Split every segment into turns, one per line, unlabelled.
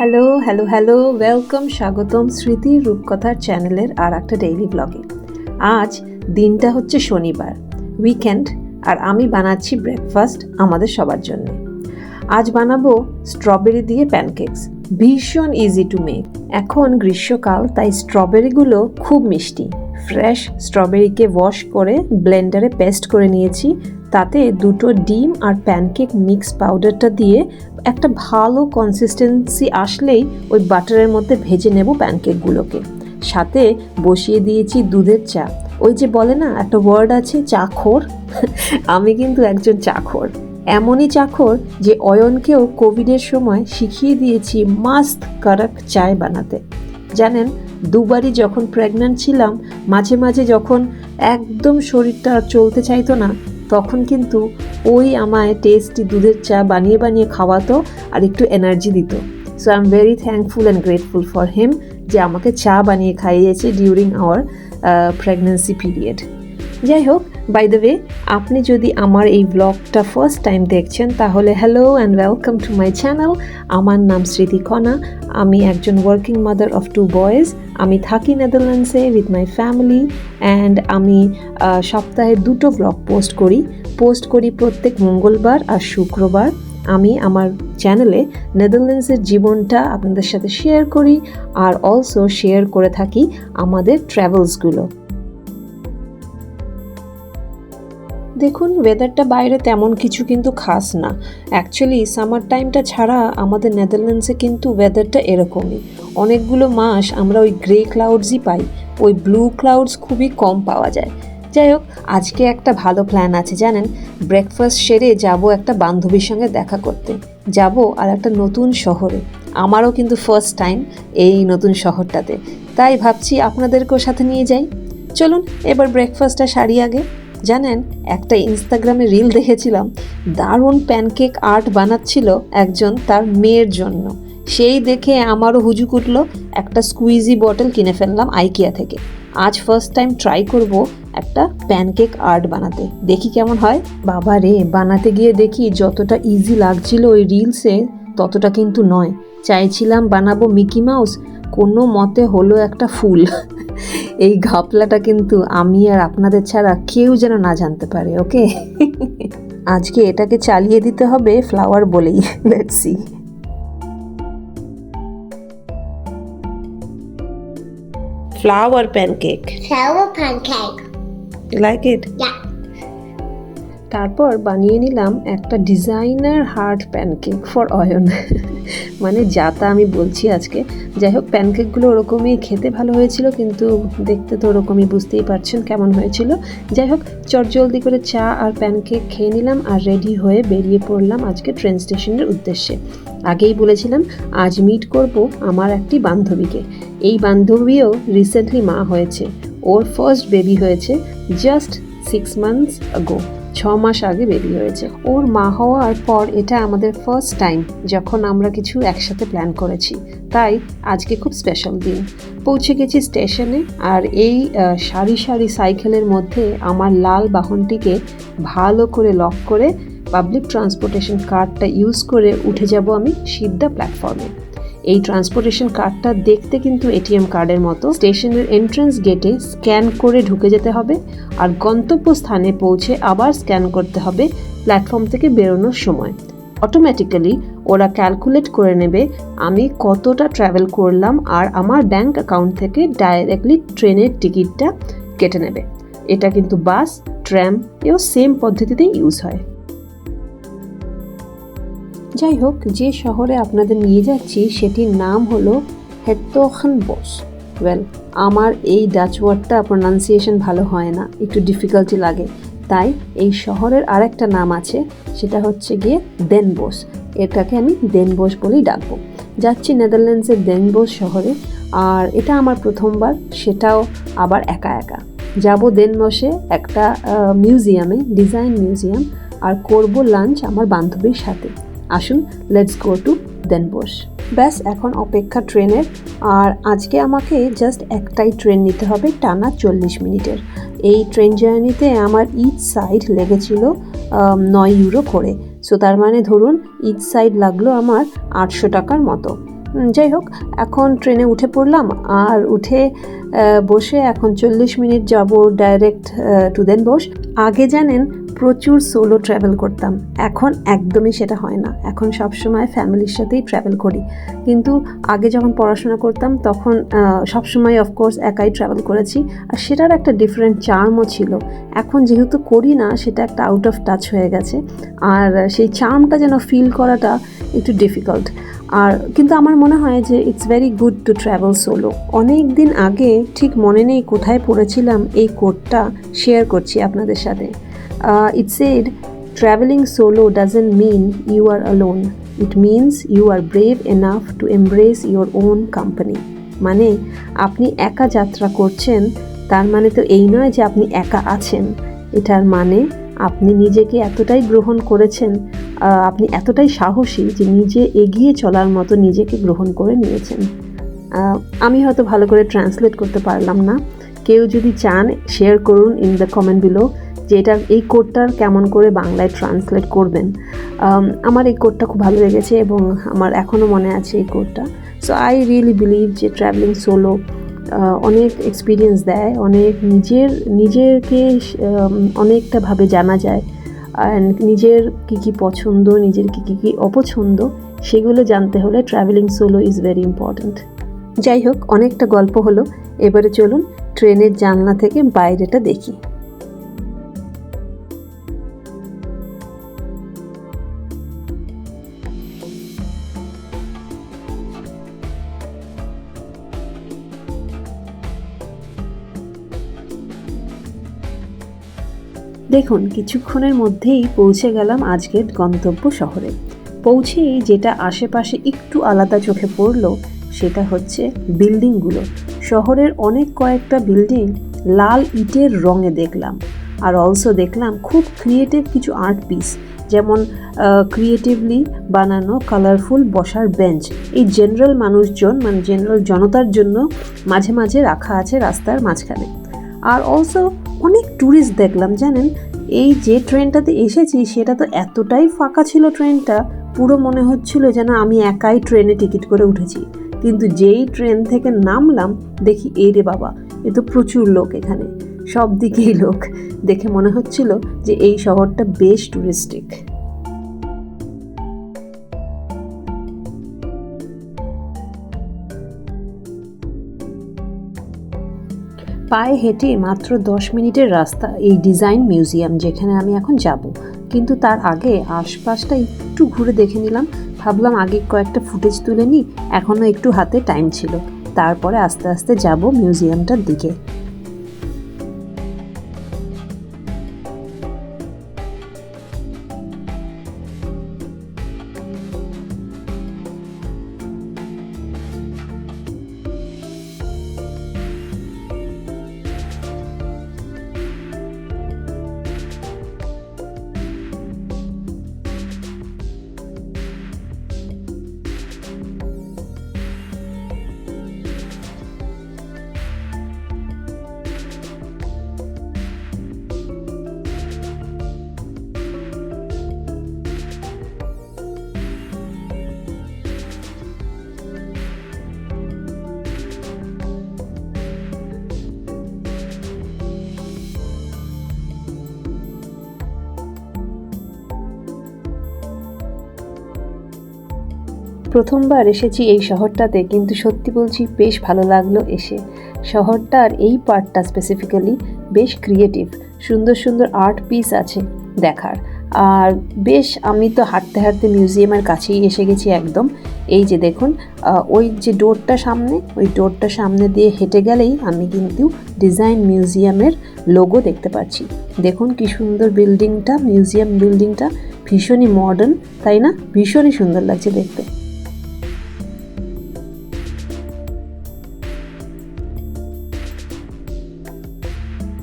Hello hello hello welcome স্বাগতম স্মৃতি রূপকথার চ্যানেলের আর একটা ডেইলি ব্লগে আজ দিনটা হচ্ছে শনিবার উইকেন্ড আর আমি বানাচ্ছি ব্রেকফাস্ট আমাদের সবার জন্য। আজ বানাবো স্ট্রবেরি দিয়ে প্যানকেকস ভীষণ ইজি টু মেক এখন গ্রীষ্মকাল, তাই স্ট্রবেরিগুলো খুব মিষ্টি। ফ্রেশ স্ট্রবেরিকে ওয়াশ করে ব্লেন্ডারে পেস্ট করে নিয়েছি। তাতে দুটো ডিম আর প্যানকেক মিক্স পাউডারটা দিয়ে একটা ভালো কনসিস্টেন্সি আসলেই ওই বাটারের মধ্যে ভেজে নেব প্যানকেকগুলোকে। সাথে বসিয়ে দিয়েছি দুধের চা। ওই যে বলে না, একটা ওয়ার্ড আছে, চাখোর। আমি কিন্তু একজন চাখোর। এমনই চাখর যে অয়নকেও কোভিডের সময় শিখিয়ে দিয়েছি মাস্ত কারাক চায় বানাতে। জানেন, দুবারই যখন প্রেগন্যান্ট ছিলাম, মাঝে মাঝে যখন একদম শরীরটা চলতে চাইতো না তখন কিন্তু ওই আমায় টেস্টি দুধের চা বানিয়ে বানিয়ে খাওয়াতো আর একটু এনার্জি দিত। So I am very thankful and grateful for him যে আমাকে চা বানিয়ে খাইয়েছে ডিউরিং আওয়ার প্রেগনেন্সি পিরিয়ড যাই হোক বাই দ্য ওয়ে আপনি যদি আমার এই ব্লগটা ফার্স্ট টাইম দেখছেন, তাহলে hello and welcome to my channel আমার নাম স্মৃতি খনা। আমি একজন working mother of two boys আমি থাকি নেদারল্যান্ডসে উইথ মাই ফ্যামিলি অ্যান্ড আমি সপ্তাহে দুটো ব্লগ পোস্ট করি। পোস্ট করি প্রত্যেক মঙ্গলবার আর শুক্রবার। আমি আমার চ্যানেলে নেদারল্যান্ডসের জীবনটা আপনাদের সাথে শেয়ার করি আর অলসো শেয়ার করে থাকি আমাদের ট্রাভেলসগুলো দেখুন ওয়েদারটা বাইরে তেমন কিছু কিন্তু খাস না। অ্যাকচুয়ালি সামার টাইমটা ছাড়া আমাদের নেদারল্যান্ডসে কিন্তু ওয়েদারটা এরকমই। অনেকগুলো মাস আমরা ওই গ্রে ক্লাউডসই পাই। ওই ব্লু ক্লাউডস খুবই কম পাওয়া যায়। যাই হোক, আজকে একটা ভালো প্ল্যান আছে, জানেন? ব্রেকফাস্ট সেরে যাব একটা বান্ধবীর সঙ্গে দেখা করতে। যাব আর একটা নতুন শহরে। আমারও কিন্তু ফার্স্ট টাইম এই নতুন শহরটাতে। তাই ভাবছি আপনাদেরকেও সাথে নিয়ে যাই। চলুন, এবার ব্রেকফাস্টটা সারি আগে। জানেন, একটা ইনস্টাগ্রামে রিল দেখেছিলাম, দারুণ প্যানকেক আর্ট বানাচ্ছিল একজন তার মেয়ের জন্য। সেই দেখে আমারও হুজুক উঠল, একটা স্কুইজি বটল কিনে ফেললাম আইকিয়া থেকে। আজ ফার্স্ট টাইম ট্রাই করব একটা প্যানকেক আর্ট বানাতে। দেখি কেমন হয়। বাবা রে, বানাতে গিয়ে দেখি যতটা ইজি লাগছিল ওই রিলসে ততটা কিন্তু নয়। চাইছিলাম বানাবো মিকি মাউস কোনো মতে হলো একটা ফুল। এই ঘাপলাটা কিন্তু আমি আর আপনাদের ছাড়া কেউ যেন না জানতে পারে ওকে আজকে এটাকে চালিয়ে দিতে হবে ফ্লাওয়ার বলেই let's see flour pancake
Flour pancake.
Like it
Yeah.
তারপর বানিয়ে নিলাম একটা designer heart pancake for Ayan. মানে যাতা আমি বলছি আজকে। যাই হোক, প্যানকেকগুলো ওরকমই খেতে ভালো হয়েছিল, কিন্তু দেখতে তো ওরকমই, বুঝতেই পারছেন কেমন হয়েছিল। যাই হোক চটজলদি করে চা আর প্যানকেক খেয়ে নিলাম আর রেডি হয়ে বেরিয়ে পড়লাম আজকে ট্রেন স্টেশনের উদ্দেশ্যে। আগেই বলেছিলাম, আজ মিট করব আমার একটি বান্ধবীকে। এই বান্ধবীও রিসেন্টলি মা হয়েছে। ওর ফার্স্ট বেবি হয়েছে জাস্ট সিক্স মান্থস আগো ছ মাস আগে বেবি হয়েছে ওর মা হওয়ার পর এটা আমাদের ফার্স্ট টাইম যখন আমরা কিছু একসাথে প্ল্যান করেছি। তাই আজকে খুব স্পেশাল দিন। পৌঁছে গেছি স্টেশনে আর এই সারি সারি সাইকেলের মধ্যে আমার লাল বাহনটিকে ভালো করে লক করে পাবলিক ট্রান্সপোর্টেশন কার্ডটা ইউজ করে উঠে যাব আমি সিদ্ধা প্ল্যাটফর্মে এই ট্রান্সপোর্টেশন কার্ডটা দেখতে কিন্তু এটিএম কার্ডের মতো। স্টেশনের এন্ট্রান্স গেটে স্ক্যান করে ঢুকে যেতে হবে আর গন্তব্যস্থানে পৌঁছে আবার স্ক্যান করতে হবে প্ল্যাটফর্ম থেকে বেরোনোর সময়। অটোমেটিক্যালি ওরা ক্যালকুলেট করে নেবে আমি কতটা ট্রাভেল করলাম আর আমার ব্যাংক অ্যাকাউন্ট থেকে ডাইরেক্টলি ট্রেনের টিকিটটা কেটে নেবে। এটা কিন্তু বাস ট্র্যাম এও সেম পদ্ধতিতেই ইউজ হয়। যাই হোক, যে শহরে আপনাদের নিয়ে যাচ্ছি, সেটির নাম হলো হেত্তোখান বোস। ওয়েল আমার এই ডাচ ওয়ার্ডটা প্রোনাউন্সিয়েশন ভালো হয় না, একটু ডিফিকাল্টি লাগে। তাই এই শহরের আরেকটা নাম আছে, সেটা হচ্ছে গিয়ে দেনবোস এটাকে আমি দেনবোস বলেই ডাকবো। যাচ্ছি নেদারল্যান্ডসের দেনবোস শহরে, আর এটা আমার প্রথমবার, সেটাও আবার একা একা। যাব দেনবসে একটা মিউজিয়ামে ডিজাইন মিউজিয়াম আর করব লাঞ্চ আমার বান্ধবীর সাথে। আসুন লেটস গো টু দেনবোস ব্যাস, এখন অপেক্ষা ট্রেনের। আর আজকে আমাকে জাস্ট একটাই ট্রেন নিতে হবে, টানা চল্লিশ মিনিটের। এই ট্রেন জার্নিতে আমার ইচ সাইড লেগেছিল নয় ইউরো করে। সো তার মানে ধরুন ইচ সাইড লাগল আমার আটশো টাকার মতো। যাই হোক, এখন ট্রেনে উঠে পড়লাম। আর উঠে বসে এখন চল্লিশ মিনিট যাব ডাইরেক্ট টু দেন বস আগে জানেন প্রচুর সোলো ট্রাভেল করতাম। এখন একদমই সেটা হয় না। এখন সবসময় ফ্যামিলির সাথেই ট্রাভেল করি। কিন্তু আগে যখন পড়াশোনা করতাম তখন আহ, সবসময় অফকোর্স একাই ট্রাভেল করেছি। আর সেটার একটা ডিফারেন্ট চার্মও ছিল। এখন যেহেতু করি না সেটা একটা আউট অফ টাচ হয়ে গেছে। আর সেই চার্মটা যেন ফিল করাটা একটু ডিফিকাল্ট আর কিন্তু আমার মনে হয় যে it's very good to travel solo অনেক দিন আগে ঠিক মনে নেই কোথায় পড়েছিলাম এই কোডটা শেয়ার করছি আপনাদের সাথে। It's said travelling solo doesn't mean you are alone it means you are brave enough to embrace your own company মানে আপনি একা যাত্রা করছেন, তার মানে তো এই নয় যে আপনি একা আছেন। এটার মানে আপনি নিজেকে এতটাই গ্রহণ করেছেন আপনি এতটাই সাহসী যে নিজে এগিয়ে চলার মতো নিজেকে গ্রহণ করে নিয়েছেন। আমি হয়তো ভালো করে ট্রান্সলেট করতে পারলাম না। কেউ যদি চান, শেয়ার করুন ইন দ্য কমেন্ট বিলো যে এটা এই কোডটার কেমন করে বাংলায় ট্রান্সলেট করবেন। আমার এই কোডটা খুব ভালো লেগেছে এবং আমার এখনও মনে আছে এই কোডটা। সো আই রিয়েলি বিলিভ যে ট্রাভেলিং সোলো অনেক এক্সপিরিয়েন্স দেয় অনেক নিজের নিজেকে উম, অনেকটা ভাবে জানা যায়। অ্যান্ড নিজের কী কী পছন্দ নিজের কী কী কী অপছন্দ সেগুলো জানতে হলে travelling solo is very important যাই হোক অনেকটা গল্প হলো। এবারে চলুন ট্রেনের জানলা থেকে বাইরেটা দেখি। দেখুন, কিছুক্ষণের মধ্যেই পৌঁছে গেলাম আজকের গন্তব্য শহরে। পৌঁছেই যেটা আশেপাশে একটু আলাদা চোখে পড়ল, সেটা হচ্ছে বিল্ডিংগুলো। শহরের অনেক কয়েকটা বিল্ডিং লাল ইটের রঙে দেখলাম। আর অলসো দেখলাম খুব ক্রিয়েটিভ কিছু আর্ট পিস যেমন ক্রিয়েটিভলি বানানো কালারফুল বসার বেঞ্চ এই জেনারেল মানুষজন মানে জেনারেল জনতার জন্য মাঝে মাঝে রাখা আছে রাস্তার মাঝখানে। আর অলসো অনেক ট্যুরিস্ট দেখলাম, জানেন? এই যে ট্রেনটাতে এসেছি, সেটা তো এতটাই ফাঁকা ছিল ট্রেনটা, পুরো মনে হচ্ছিল যেন আমি একাই ট্রেনে টিকিট করে উঠেছি। কিন্তু যেই ট্রেন থেকে নামলাম, দেখি এই রে বাবা, এ তো প্রচুর লোক এখানে। সব দিকেই লোক। দেখে মনে হচ্ছিল যে এই শহরটা বেশ টুরিস্টিক পায়ে হেঁটে মাত্র দশ মিনিটের রাস্তা এই ডিজাইন মিউজিয়াম যেখানে আমি এখন যাব। কিন্তু তার আগে আশপাশটা একটু ঘুরে দেখে নিলাম। ভাবলাম আগে কয়েকটা ফুটেজ তুলে নিই। এখনও একটু হাতে টাইম ছিল। তারপরে আস্তে আস্তে যাব মিউজিয়ামটার দিকে। প্রথমবার এসেছি এই শহরটাতে, কিন্তু সত্যি বলছি বেশ ভালো লাগল এসে। শহরটার এই পার্টটা স্পেসিফিক্যালি বেশ ক্রিয়েটিভ সুন্দর সুন্দর আর্ট পিস আছে দেখার। আর বেশ আমি তো হাঁটতে হাঁটতে মিউজিয়ামের কাছেই এসে গেছি একদম। এই যে দেখুন ওই যে ডোরটা সামনে, ওই ডোরটা সামনে দিয়ে হেঁটে গেলেই আমি কিন্তু ডিজাইন মিউজিয়ামের লোগো দেখতে পাচ্ছি। দেখুন কি সুন্দর বিল্ডিংটা মিউজিয়াম বিল্ডিংটা ভীষণই মডার্ন তাই না? ভীষণই সুন্দর লাগছে দেখতে।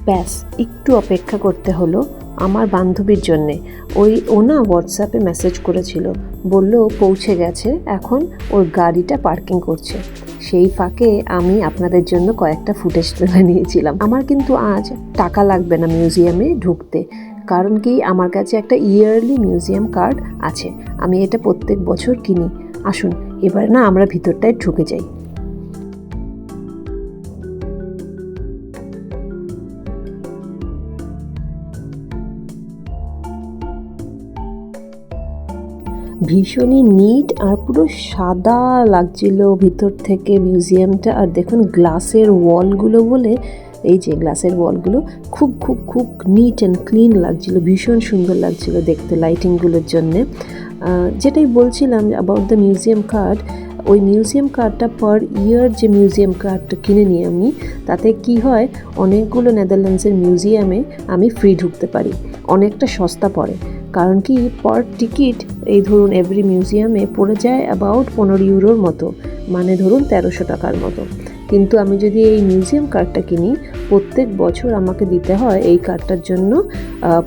ব্যাস, একটু অপেক্ষা করতে হলো আমার বান্ধবীর জন্যে। ওই ও না হোয়াটসঅ্যাপে মেসেজ করেছিল। বলল, পৌঁছে গেছে। এখন ওর গাড়িটা পার্কিং করছে। সেই ফাঁকে আমি আপনাদের জন্য কয়েকটা ফুটেজ তুলে নিয়েছিলাম। আমার কিন্তু আজ টাকা লাগবে না মিউজিয়ামে ঢুকতে। কারণ কি, আমার কাছে একটা ইয়ারলি মিউজিয়াম কার্ড আছে। আমি এটা প্রত্যেক বছর কিনি। আসুন, এবার না আমরা ভিতরটায় ঢুকে যাই। ভীষণই নিট আর পুরো সাদা লাগছিল ভিতর থেকে মিউজিয়ামটা আর দেখুন গ্লাসের ওয়ালগুলো বলে, এই যে গ্লাসের ওয়ালগুলো খুব খুব খুব নিট অ্যান্ড ক্লিন লাগছিল, ভীষণ সুন্দর লাগছিল দেখতে লাইটিংগুলোর জন্যে। যেটাই বলছিলাম অ্যাবাউট দ্য মিউজিয়াম কার্ড ওই মিউজিয়াম কার্ডটা পার ইয়ার যে মিউজিয়াম কার্ডটা কিনে নিই আমি, তাতে কি হয়, অনেকগুলো নেদারল্যান্ডসের মিউজিয়ামে আমি ফ্রি ঢুকতে পারি। অনেকটা সস্তা পড়ে। কারণ কি, পার টিকিট এই ধরুন এভরি মিউজিয়ামে পড়ে যায় অ্যাবাউট পনেরো ইউরোর মতো। মানে ধরুন তেরোশো টাকার মতো। কিন্তু আমি যদি এই মিউজিয়াম কার্ডটা কিনি, প্রত্যেক বছর আমাকে দিতে হয় এই কার্ডটার জন্য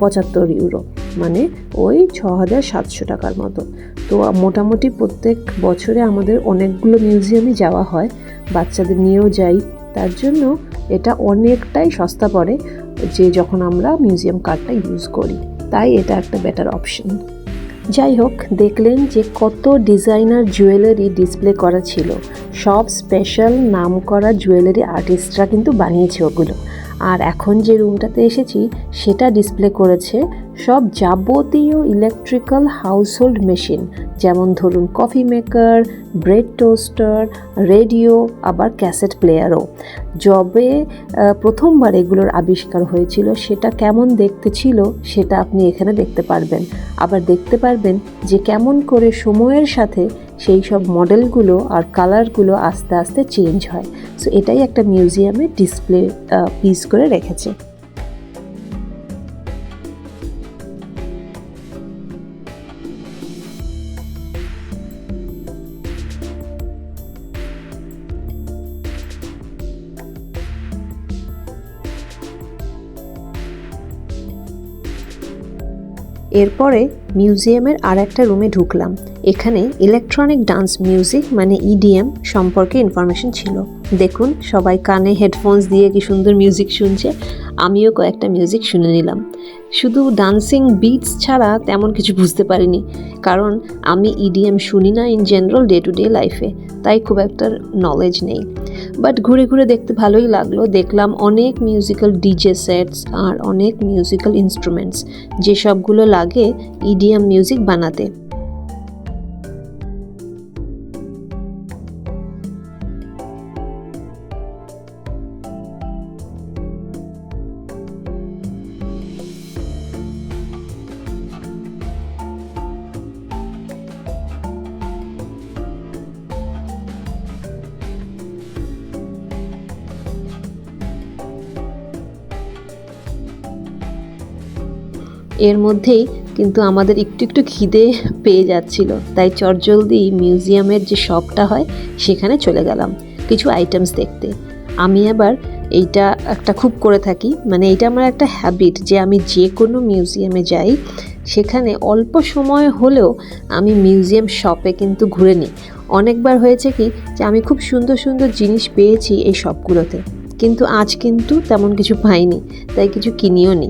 পঁচাত্তর ইউরো। মানে ওই ছ হাজার সাতশো টাকার মতো। তো মোটামুটি প্রত্যেক বছরে আমাদের অনেকগুলো মিউজিয়ামে যাওয়া হয়। বাচ্চাদের নিয়েও যাই। তার জন্য এটা অনেকটাই সস্তা পড়ে যে যখন আমরা মিউজিয়াম কার্ডটা ইউজ করি। তাই এটা একটা বেটার অপশন যাই হোক, দেখলেন যে কত ডিজাইনার জুয়েলারি ডিসপ্লে করা ছিল। সব স্পেশাল নাম করা জুয়েলারি আর্টিস্টরা কিন্তু বানিয়েছে ওগুলো। আর এখন যে রুমটাতে এসেছি সেটা ডিসপ্লে করেছে সব যাবতীয় ইলেকট্রিক্যাল হাউসহোল্ড মেশিন যেমন ধরুন coffee maker bread toaster radio আবার ক্যাসেট প্লেয়ারও আহ, প্রথমবার এগুলোর আবিষ্কার হয়েছিল সেটা কেমন দেখতে ছিল সেটা আপনি এখানে দেখতে পারবেন। আবার দেখতে পারবেন যে কেমন করে সময়ের সাথে সেই সব মডেলগুলো আর কালারগুলো আস্তে আস্তে চেঞ্জ হয়। সো এটাই একটা মিউজিয়ামে ডিসপ্লে পিস করে রেখেছে। এরপরে মিউজিয়ামের আর একটা রুমে ঢুকলাম। এখানে ইলেকট্রনিক ডান্স মিউজিক মানে ইডিএম সম্পর্কে ইনফরমেশন ছিল। দেখুন, সবাই কানে হেডফোনস দিয়ে কি সুন্দর মিউজিক শুনছে। আমিও কয়েকটা মিউজিক শুনে নিলাম। শুধু ডান্সিং বিটস ছাড়া তেমন কিছু বুঝতে পারিনি, কারণ আমি ইডিএম শুনি না in general day to day লাইফে তাই খুব একটা নলেজ নেই। বাট ঘুরে ঘুরে দেখতে ভালোই লাগল, দেখলাম অনেক মিউজিক্যাল ডিজে সেটস আর অনেক মিউজিক্যাল ইনস্ট্রুমেন্টস যেসবগুলো লাগে ইডিএম মিউজিক বানাতে। এর মধ্যেই কিন্তু আমাদের একটু একটু খিদে পেয়ে যাচ্ছিল। তাই চটজলদি মিউজিয়ামের যে শপটা হয়, সেখানে চলে গেলাম কিছু আইটেমস দেখতে। আমি আবার এইটা একটা খুব করে থাকি মানে এটা আমার একটা হ্যাবিট যে আমি যে কোনো মিউজিয়ামে যাই, সেখানে অল্প সময় হলেও আমি মিউজিয়াম শপে কিন্তু ঘুরে নিই। অনেকবার হয়েছে কি যে আমি খুব সুন্দর সুন্দর জিনিস পেয়েছি এই শপগুলোতে, কিন্তু আজ কিন্তু তেমন কিছু পাইনি, তাই কিছু কিনিও নি।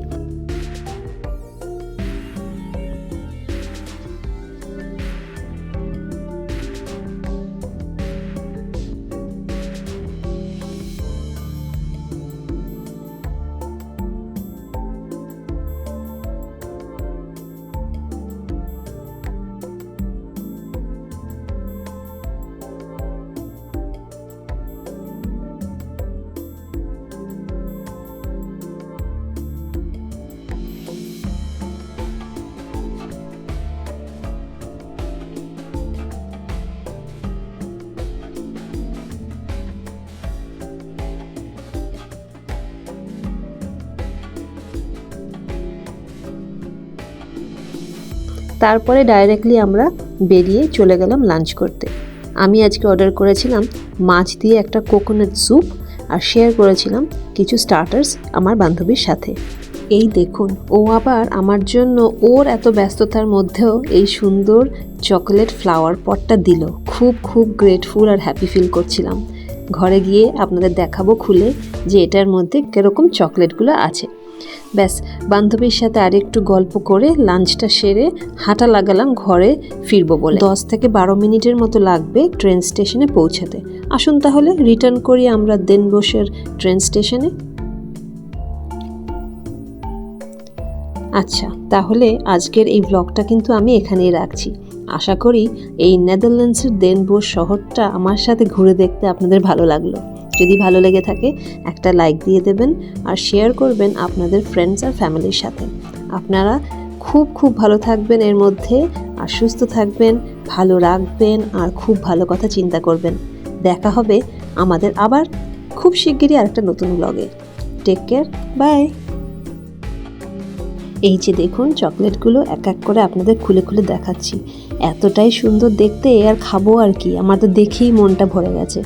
তারপরে ডাইরেক্টলি আমরা বেরিয়ে চলে গেলাম লাঞ্চ করতে। আমি আজকে অর্ডার করেছিলাম মাছ দিয়ে একটা কোকোনাট স্যুপ আর শেয়ার করেছিলাম কিছু স্টার্টার্স আমার বান্ধবীর সাথে। এই দেখুন, ও আবার আমার জন্য ওর এত ব্যস্ততার মধ্যেও এই সুন্দর চকোলেট ফ্লাওয়ার পটটা দিল। খুব খুব গ্রেটফুল আর হ্যাপি ফিল করছিলাম। ঘরে গিয়ে আপনাদের দেখাবো খুলে যে এটার মধ্যে কীরকম চকলেটগুলো আছে। ব্যাস, বান্ধবীর সাথে আরেকটু গল্প করে লাঞ্চটা সেরে হাঁটা লাগালাম ঘরে ফিরবো বলে। দশ থেকে বারো মিনিটের মতো লাগবে ট্রেন স্টেশনে পৌঁছাতে। আসুন তাহলে, রিটার্ন করি আমরা দেন বসের ট্রেন স্টেশনে। আচ্ছা তাহলে আজকের এই ব্লগটা কিন্তু আমি এখানেই রাখছি। আশা করি এই নেদারল্যান্ডসের দেনবোস শহরটা আমার সাথে ঘুরে দেখতে আপনাদের ভালো লাগল। যদি ভালো লেগে থাকে, একটা লাইক দিয়ে দেবেন আর শেয়ার করবেন আপনাদের ফ্রেন্ডস আর ফ্যামিলির সাথে। আপনারা খুব খুব ভালো থাকবেন এর মধ্যে আর সুস্থ থাকবেন, ভালো রাখবেন আর খুব ভালো কথা চিন্তা করবেন। দেখা হবে আমাদের আবার খুব শিগগিরই আরেকটা নতুন ব্লগে টেক কেয়ার বাই এই যে দেখুন চকলেটগুলো এক এক করে আপনাদের খুলে খুলে দেখাচ্ছি। এতটাই সুন্দর দেখতে, আর খাব আর কি? আমার তো দেখেই মনটা ভরে গেছে।